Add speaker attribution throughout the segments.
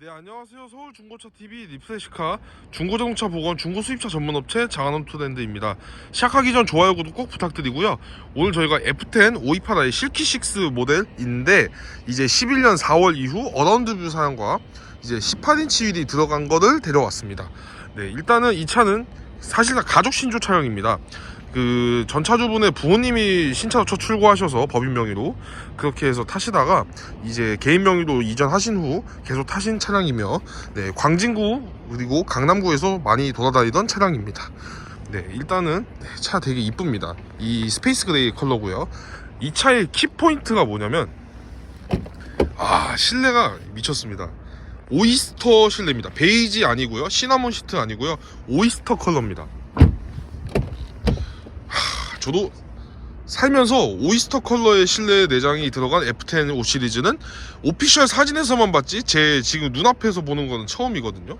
Speaker 1: 네 안녕하세요. 서울 중고차 TV 립세시카 중고자동차 보건 중고 수입차 전문업체 장한홈투랜드입니다. 시작하기 전 좋아요 구독 꼭 부탁드리고요. 오늘 저희가 F10 528i 실키6 모델인데 이제 11년 4월 이후 어라운드 뷰 사양과 이제 18인치 휠이 들어간 거를 데려왔습니다. 네 일단은 이 차는 사실 다 가족 신조 차량입니다 그 전차주분의 부모님이 신차로 첫 출고하셔서 법인 명의로 그렇게 해서 타시다가 이제 개인 명의로 이전하신 후 계속 타신 차량이며 네, 광진구 그리고 강남구에서 많이 돌아다니던 차량입니다. 네, 일단은 네, 차 되게 이쁩니다. 이 스페이스 그레이 컬러고요. 이 차의 키 포인트가 뭐냐면 아 실내가 미쳤습니다. 오이스터 실내입니다. 베이지 아니고요, 시나몬 시트 아니고요, 오이스터 컬러입니다. 저도 살면서 오이스터 컬러의 실내 내장이 들어간 F10 5 시리즈는 오피셜 사진에서만 봤지 제 지금 눈앞에서 보는 거는 처음이거든요.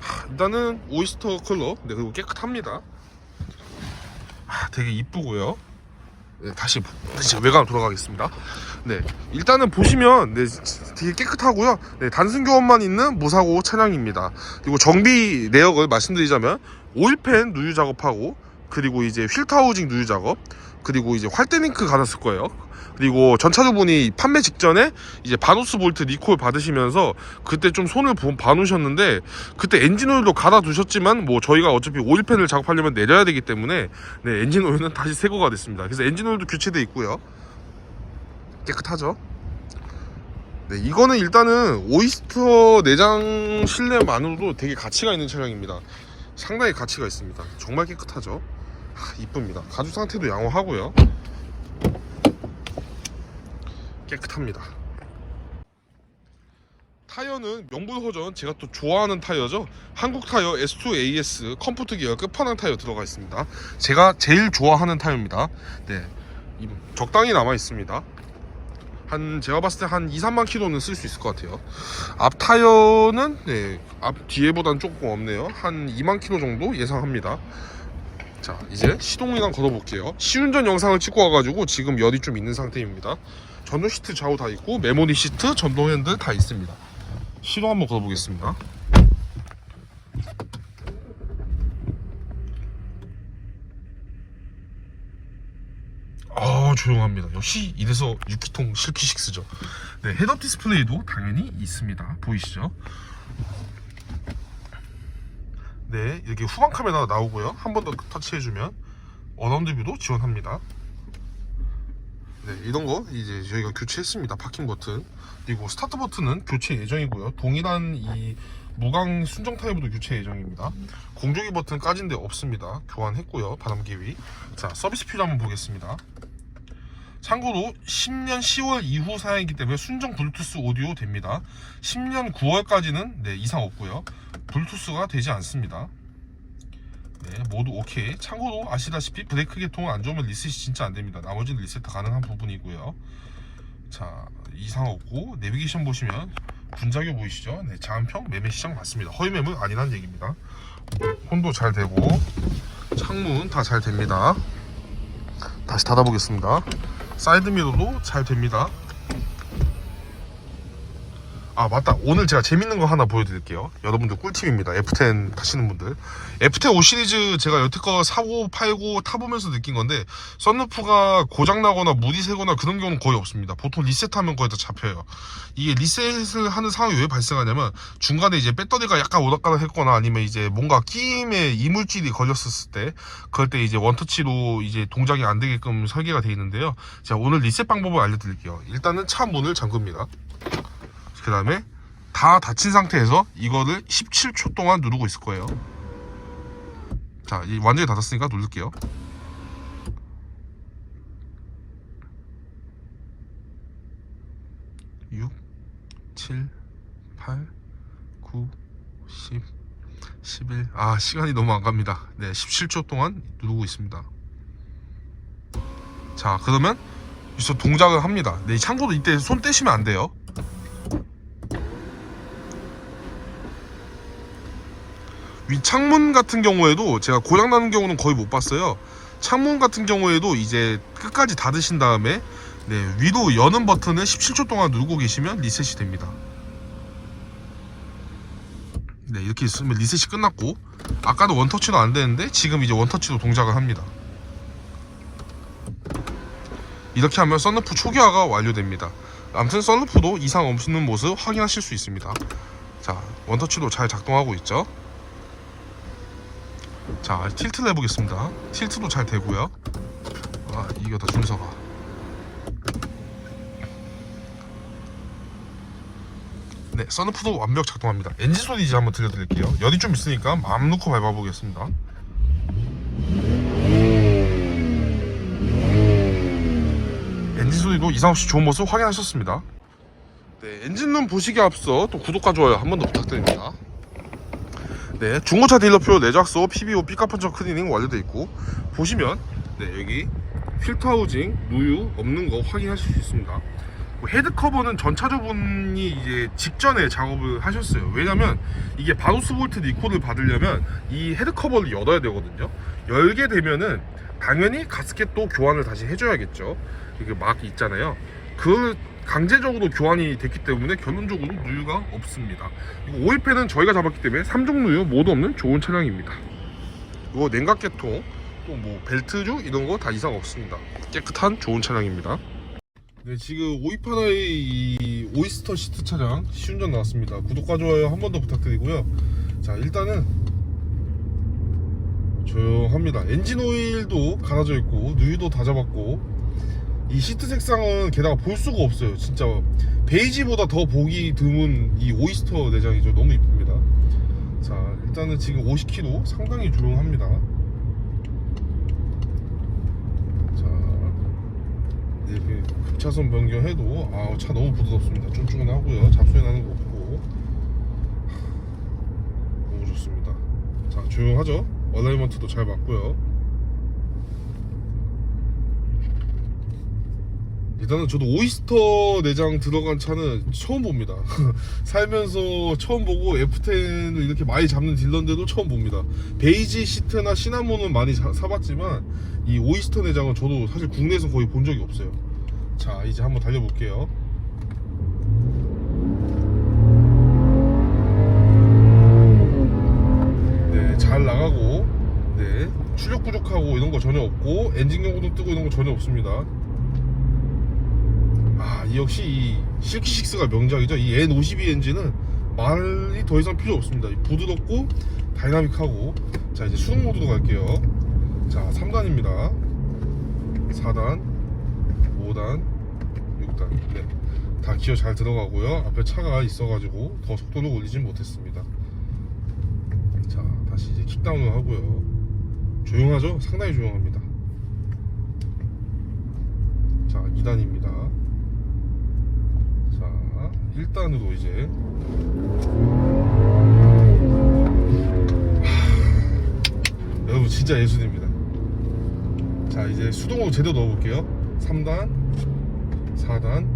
Speaker 1: 하, 일단은 오이스터 컬러, 네 그리고 깨끗합니다. 하, 되게 이쁘고요. 네, 다시 다시 외관 돌아가겠습니다. 네, 일단은 보시면 네, 되게 깨끗하고요. 네, 단순 교환만 있는 무사고 차량입니다. 그리고 정비 내역을 말씀드리자면 오일팬 누유 작업하고 그리고 이제 휠 타우징 누유 작업 그리고 이제 활대링크 갈았을 거예요. 그리고 전차주분이 판매 직전에 이제 바노스 볼트 리콜 받으시면서 그때 좀 손을 보- 봐놓으셨는데 그때 엔진 오일도 갈아 두셨지만 뭐 저희가 어차피 오일팬을 작업하려면 내려야 되기 때문에 네 엔진 오일은 다시 새 거가 됐습니다. 그래서 엔진 오일도 교체돼 있고요. 깨끗하죠? 네 이거는 일단은 오이스터 내장 실내만으로도 되게 가치가 있는 차량입니다. 상당히 가치가 있습니다. 정말 깨끗하죠. 하, 이쁩니다. 가죽 상태도 양호하고요. 깨끗합니다. 타이어는 명불허전 제가 또 좋아하는 타이어죠. 한국 타이어 S2AS 컴포트 기어 끝판왕 타이어 들어가 있습니다. 제가 제일 좋아하는 타이어입니다. 네, 이- 적당히 남아 있습니다. 한 제가 봤을 때 한 2, 3만 킬로는 쓸 수 있을 것 같아요. 앞 타이어는 네, 앞 뒤에보단 조금 없네요. 한 2만 킬로 정도 예상합니다. 자, 이제 시동이랑 걸어볼게요. 시운전 영상을 찍고 와가지고 지금 열이 좀 있는 상태입니다. 전동 시트 좌우 다 있고 메모리 시트, 전동 핸들 다 있습니다. 시동 한번 걸어보겠습니다. 아 조용합니다. 역시 이래서 6기통 실키식스죠. 네, 헤드업 디스플레이도 당연히 있습니다. 보이시죠? 네, 이렇게 후방 카메라 나오고요. 한 번 더 터치해주면 어라운드 뷰도 지원합니다. 네, 이런 거 이제 저희가 교체했습니다. 파킹 버튼. 그리고 스타트 버튼은 교체 예정이고요. 동일한 이 무광 순정 타입으로 교체 예정입니다. 공조기 버튼 까진 데 없습니다. 교환했고요. 바람개위. 자, 서비스 필요 한번 보겠습니다. 참고로 10년 10월 이후 사양이기 때문에 순정 블루투스 오디오 됩니다. 10년 9월까지는 네, 이상 없고요. 블루투스가 되지 않습니다. 네, 모두 오케이. 참고로 아시다시피 브레이크 계통은 안 좋으면 리셋이 진짜 안 됩니다. 나머지는 리셋 가능한 부분이고요. 자, 이상 없고 내비게이션 보시면 분자교 보이시죠? 네, 자은평 매매 시장 맞습니다. 허위 매물 아니라는 얘기입니다. 혼도 잘 되고 창문 다 잘 됩니다. 다시 닫아보겠습니다. 사이드 미러도 잘 됩니다. 아 맞다. 오늘 제가 재밌는 거 하나 보여드릴게요. 여러분들 꿀팁입니다. F10 타시는 분들. F10 5 시리즈 제가 여태껏 사고 팔고 타보면서 느낀 건데 썬루프가 고장나거나 물이 새거나 그런 경우는 거의 없습니다. 보통 리셋하면 거의 다 잡혀요. 이게 리셋을 하는 상황이 왜 발생하냐면 중간에 이제 배터리가 약간 오락가락 했거나 아니면 이제 뭔가 끼임에 이물질이 걸렸었을 때 그럴 때 이제 원터치로 이제 동작이 안 되게끔 설계가 되어 있는데요. 제가 오늘 리셋 방법을 알려드릴게요. 일단은 차 문을 잠급니다 그 다음에 다 닫힌 상태에서 이거를 17초 동안 누르고 있을 거예요. 자, 이 완전히 닫았으니까 누를게요. 육, 칠, 팔, 구, 십, 십일. 아, 시간이 너무 안 갑니다. 네, 17초 동안 누르고 있습니다. 자, 그러면 여기서 동작을 합니다. 네, 참고로 이때 손 떼시면 안 돼요. 위 창문 같은 경우에도 제가 고장 나는 경우는 거의 못 봤어요. 창문 같은 경우에도 이제 끝까지 닫으신 다음에 네, 위로 여는 버튼을 17초 동안 누르고 계시면 리셋이 됩니다. 네 이렇게 있으면 리셋이 끝났고 아까도 원터치도 안 되는데 지금 이제 원터치도 동작을 합니다 이렇게 하면 썬루프 초기화가 완료됩니다 아무튼 썬루프도 이상 없는 모습 확인하실 수 있습니다 자 원터치도 잘 작동하고 있죠 자 틸트를 해보겠습니다. 틸트도 잘 되고요. 아 이거 다 준서가. 네 썬루프도 완벽 작동합니다. 엔진 소리 이제 한번 들려드릴게요. 열이 좀 있으니까 마음 놓고 밟아보겠습니다. 엔진 소리도 이상 없이 좋은 모습 확인하셨습니다. 네 엔진룸 보시기 앞서 또 구독과 좋아요 한 번 더 부탁드립니다 네, 중고차 딜러표 내작소 PBO 삐까펀처 클리닝 완료되어 있고 보시면 네, 여기 필터 하우징 누유 없는 거 확인하실 수 있습니다. 뭐 헤드 커버는 전차주분이 이제 직전에 작업을 하셨어요. 왜냐면 이게 바우스 볼트 리콜을 받으려면 이 헤드 커버를 열어야 되거든요. 열게 되면은 당연히 가스켓도 교환을 다시 해줘야겠죠. 이게 막 있잖아요. 그 강제적으로 교환이 됐기 때문에 결론적으로 누유가 없습니다. 이거 오일팬은 저희가 잡았기 때문에 3종 누유 모두 없는 좋은 차량입니다. 이거 냉각계통 또 뭐 벨트류 이런 거 다 이상 없습니다. 깨끗한 좋은 차량입니다. 네 지금 오이파나의 이 오이스터 시트 차량 시운전 나왔습니다. 구독과 좋아요 한 번 더 부탁드리고요. 자 일단은 조용합니다. 엔진 오일도 갈아져 있고 누유도 다 잡았고 이 시트 색상은 게다가 볼 수가 없어요. 진짜 베이지보다 더 보기 드문 이 오이스터 내장이죠. 너무 이쁩니다. 자, 일단은 지금 50km 상당히 조용합니다. 자, 이렇게 급차선 변경해도 아, 차 너무 부드럽습니다. 쫀쫀하고요. 잡소리 나는 거 없고 너무 좋습니다. 자, 조용하죠? 얼라이먼트도 잘 맞고요. 일단은 저도 오이스터 내장 들어간 차는 처음 봅니다. 살면서 처음 보고 F10을 이렇게 많이 잡는 딜러인데도 처음 봅니다. 베이지 시트나 시나몬은 많이 사, 사봤지만 이 오이스터 내장은 저도 사실 국내에서 거의 본 적이 없어요. 자 이제 한번 달려볼게요. 네, 잘 나가고, 네, 출력 부족하고 이런 거 전혀 없고, 엔진 경고등 뜨고 이런 거 전혀 없습니다. 역시 이 실키식스가 명작이죠. 이 N52 엔진은 말이 더 이상 필요 없습니다. 이 부드럽고 다이나믹하고. 자, 이제 수동 모드로 갈게요. 자, 3단입니다. 4단, 5단, 6단. 네. 다 기어 잘 들어가고요. 앞에 차가 있어가지고 더 속도를 올리진 못했습니다. 자, 다시 이제 킥다운을 하고요. 조용하죠? 상당히 조용합니다. 자, 2단입니다. 자, 1단으로 이제 하, 여러분 진짜 예술입니다. 자, 이제 수동으로 제대로 넣어볼게요. 3단, 4단,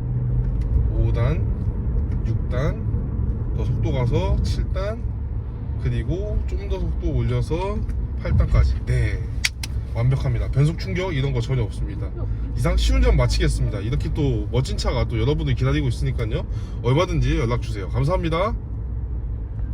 Speaker 1: 5단, 6단, 더 속도 가서 7단, 그리고 좀 더 속도 올려서 8단까지. 네. 완벽합니다. 변속 충격 이런 거 전혀 없습니다. 이상 시운전 마치겠습니다. 이렇게 또 멋진 차가 또 여러분들 기다리고 있으니까요. 얼마든지 연락 주세요. 감사합니다.